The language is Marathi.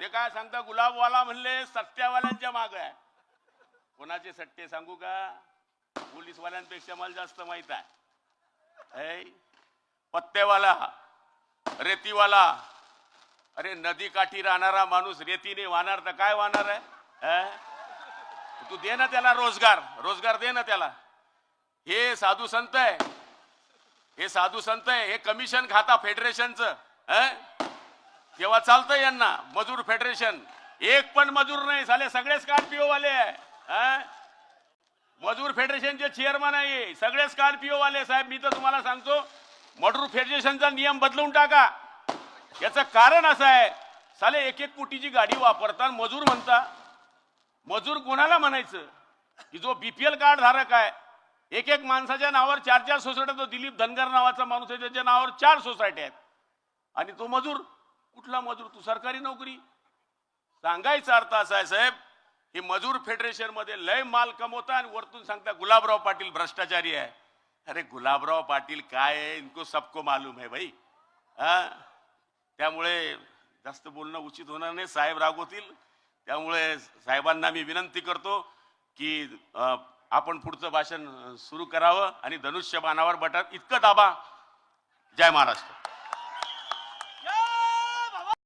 ते काय सांगता गुलाबवाला म्हणले सट्ट्यावाल्यांच्या माग आहे. कोणाचे सट्टे सांगू का? पोलीसवाल्यांपेक्षा मला जास्त माहीत आहे. पत्तेवाला रेतीवाला. अरे नदी काठी राहणारा माणूस रेतीने वाहणार तर काय वाहणार आहे? तू दे ना त्याला रोजगार रोजगार दे ना त्याला. हे साधू संत आहे. हे साधू संत आहे हे कमिशन खाता फेडरेशनचं. तेव्हा चालतं यांना मजूर फेडरेशन एक पण मजूर नाही झाले सगळे स्कॉर्पिओ वाले आहे मजूर फेडरेशनचे चेअरमन आहे. सगळे स्कॉर्पिओ वाले साहेब. मी तर तुम्हाला सांगतो मजूर फेडरेशनचा नियम बदलून टाका. याचं कारण असं आहे साले एक एक कोटीची गाडी वापरता मजूर म्हणता. मजूर कोणाला म्हणायचं? की जो बीपीएल कार्ड धारक आहे एक एक माणसाच्या नावावर चार चार सोसायट्या तो दिलीप धनगर नावाचा माणूस आहे त्याच्या नावावर चार सोसायटी आहेत. आणि तो मजूर कुठला मजूर? तू सरकारी नोकरी? सांगायचा अर्थ असा आहे साहेब हे मजूर फेडरेशनमध्ये लय माल कमवता आणि वरतून सांगता गुलाबराव पाटील भ्रष्टाचारी आहे. अरे गुलाबराव पाटील काय आहे? इनको सबको मालूम है भाई. हा? त्यामुळे जास्त बोलणं उचित होणार नाही साहेब रागवतील. त्यामुळे साहेबांना मी विनंती करतो की आपण पुढचं भाषण सुरू करावं आणि धनुष्य बाणावर बटन इतकं दाबा. जय महाराष्ट्र.